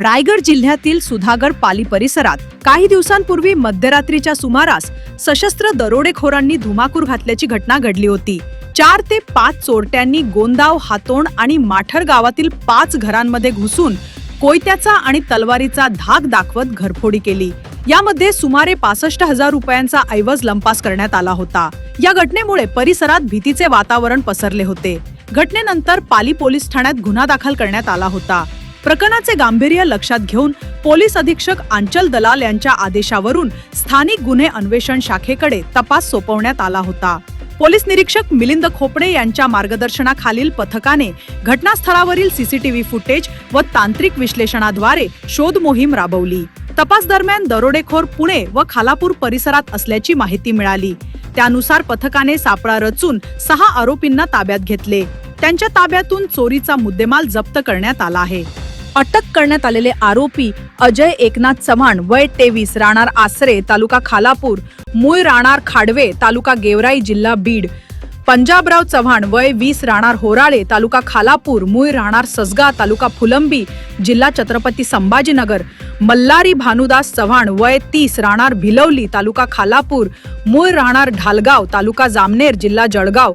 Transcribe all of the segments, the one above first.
रायगड जिल्ह्यातील सुधागड पाली परिसरात काही दिवसांपूर्वी मध्यरात्रीच्या सुमारास सशस्त्र दरोडेखोरांनी धुमाकूर घातल्याची घटना घडली होती. चार ते पाच चोरट्यांनी गोंदाव हातोंड आणि माठर गावातील पाच घरांमध्ये घुसून कोयत्याचा आणि तलवारीचा धाक दाखवत घरफोडी केली. यामध्ये सुमारे पासष्ट हजार रुपयांचा ऐवज लंपास करण्यात आला होता. या घटनेमुळे परिसरात भीतीचे वातावरण पसरले होते. घटनेनंतर पाली पोलीस ठाण्यात गुन्हा दाखल करण्यात आला होता. प्रकरणाचे गांभीर्य लक्षात घेऊन पोलीस अधीक्षक आंचल दलाल यांच्या आदेशावरून स्थानिक गुन्हे अन्वेषण शाखेकडे तपास सोपवण्यात आला होता. पोलीस निरीक्षक मिलिंद खोपडे यांच्या मार्गदर्शनाखालील पथकाने घटनास्थळावरील सीसीटीव्ही फुटेज व तांत्रिक विश्लेषणाद्वारे शोध मोहीम राबवली. तपास दरम्यान दरोडेखोर पुणे व खालापूर परिसरात असल्याची माहिती मिळाली. त्यानुसार पथकाने सापळा रचून सहा आरोपींना ताब्यात घेतले. त्यांच्या ताब्यातून चोरीचा मुद्देमाल जप्त करण्यात आला आहे. अटक करण्यात आलेले आरोपी अजय एकनाथ चव्हाण वय तेवीस राहणार आसरे तालुका खालापूर मूळ राहणार खाडवे तालुका गेवराई जिल्हा बीड. पंजाबराव चव्हाण वय वीस राहणार होराळे तालुका खालापूर मूळ राहणार ससगा तालुका फुलंबी जिल्हा छत्रपती संभाजीनगर. मल्हारी भानुदास चव्हाण वय तीस राहणार भिलवली तालुका खालापूर मूळ राहणार ढालगाव तालुका जामनेर जिल्हा जळगाव.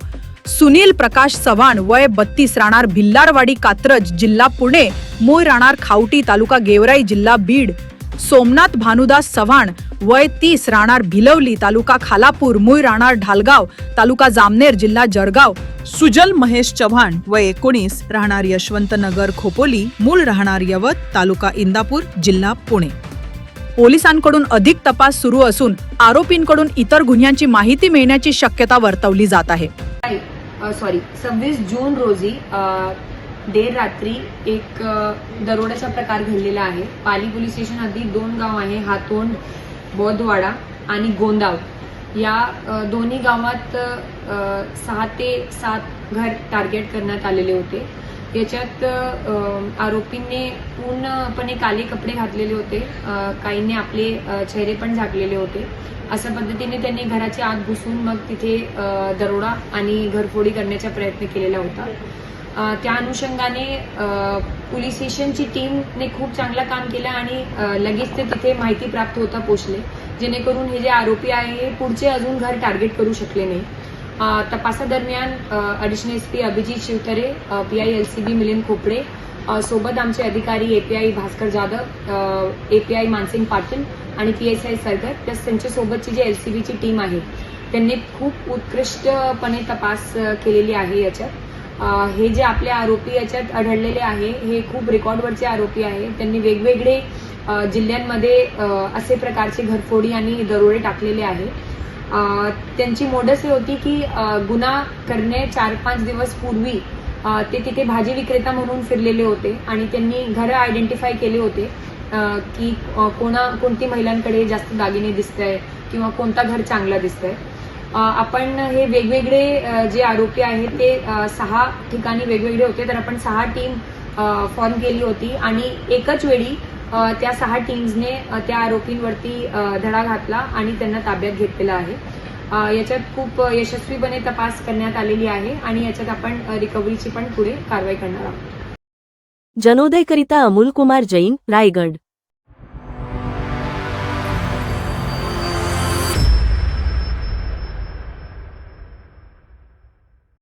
सुनील प्रकाश चव्हाण वय बत्तीस राहणार भिल्लारवाडी कात्रज जिल्हा पुणे मूळ राहणार खावटी तालुका गेवराई जिल्हा बीड. सोमनाथ भानुदास चव्हाण वय तीस राहणार भिलवली तालुका खालापूर मूळ राहणार ढालगाव तालुका जामनेर जिल्हा जळगाव. सुजल महेश चव्हाण वय एकोणीस राहणार यशवंतनगर खोपोली मूळ राहणार यवत तालुका इंदापूर जिल्हा पुणे. पोलिसांकडून अधिक तपास सुरू असून आरोपींकडून इतर गुन्ह्यांची माहिती मिळण्याची शक्यता वर्तवली जात आहे. सॉरी सव्वीस जून रोजी देर रात्री एक दरोड्याचा प्रकार घडलेला आहे. पाली पोलीस स्टेशन हद्दीत दोन गाव आहे हातोंड बोधवाडा आणि गोंदाव. या दोन्ही गावात सहा ते सात घर टार्गेट करण्यात आलेले होते. याच्यात आरोपींनी पूर्णपणे काले कपडे घातलेले होते. काहींनी आपले चेहरे पण झाकलेले होते. अशा पद्धतीने त्यांनी घराच्या आत घुसून मग तिथे दरोडा आणि घरफोडी करण्याचा प्रयत्न केलेला होता. त्या अनुषंगाने पोलीस स्टेशनची टीमने खूप चांगलं काम केलं आणि लगेच ते तिथे माहिती प्राप्त होता पोचले जेणेकरून हे जे आरोपी आहे हे पुढचे अजून घर टार्गेट करू शकले नाही. तपासादरम्यान additional S P Abhijit Shivtare P I L C B Milind Khopde सोबत आमचे अधिकारी एपीआय भास्कर जाधव एपीआय मानसिंग पाटील आणि P S I Sargar plus त्यांच्यासोबतची जी एल सी बीची टीम आहे त्यांनी खूप उत्कृष्टपणे तपास केलेली आहे याच्यात. हे जे आपले आरोपी याच्यात आढळलेले आहे हे खूप रेकॉर्डवरचे आरोपी आहे. त्यांनी वेगवेगळे जिल्ह्यांमध्ये असे प्रकारचे घरफोडी आणि दरोडे टाकलेले आहे. त्यांची मोडस ही होती की गुन्हा करणे चार पाच दिवस पूर्वी ते तिथे भाजी विक्रेता म्हणून फिरलेले होते आणि त्यांनी घरं आयडेंटिफाय केले होते की कोणा कोणती महिलांकडे जास्त दागिने दिसत आहे किंवा कोणता घर चांगला दिसत आहे आपण हे वेगवेगळे जे आरोपी आहेत ते सहा ठिकाणी वेगवेगळे होते तर आपण सहा टीम फॉर्म केली होती आणि एकच वेळी त्या सहा टीम्सने त्या आरोपींवरती धडा घातला आणि त्यांना ताब्यात घेतलेला आहे. याच्यात खूप यशस्वीपणे तपास करण्यात आलेली आहे आणि याच्यात आपण रिकव्हरीची पण पुढे कारवाई करणार आहोत. जनोदयकरिता अमोल कुमार जैन रायगड.